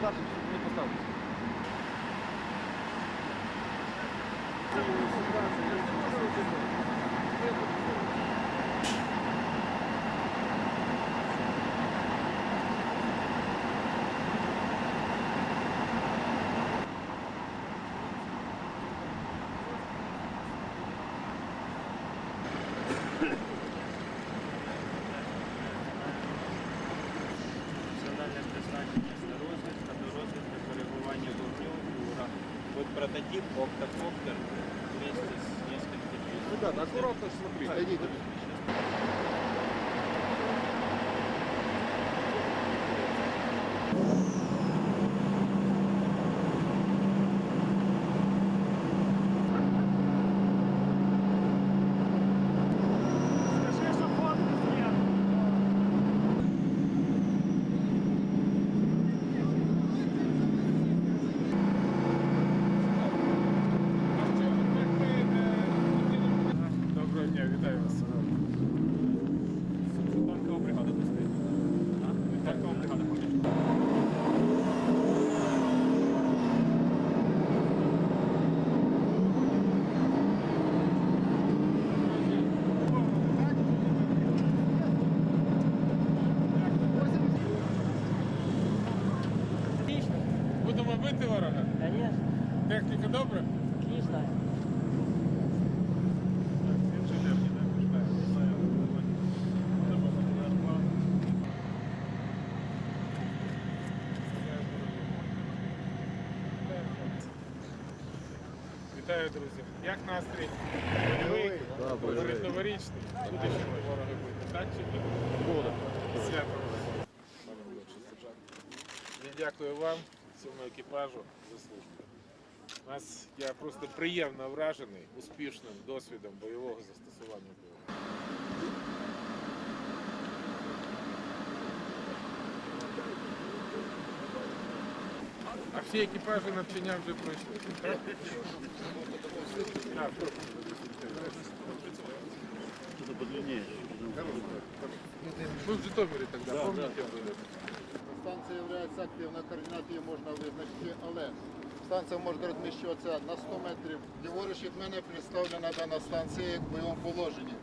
стати, не поставити. Функціональне Прототип октокоптер вместе с несколькими... Ребята, аккуратно смотрите. Будемо ворога. Конечно. Техніка добра? Отлично. Вітаю, друзі. Як настрій? Бойовий? Передноворічний? Буде ще ворога бити. Так чи ні? Буде. Свято. Я дякую вам, цьому екіпажу за службу. У Нас я просто приємно вражений успішним досвідом бойового застосування ПВО. А всі екіпажі навчання вже пройшли. так? А, Мы в Житомире тогда, помните, Были? Активна, координати її можна визначити, але станція може розміщуватися на 100 метрів. Ліворуч від мене представлена дана станція в бойовому положенні.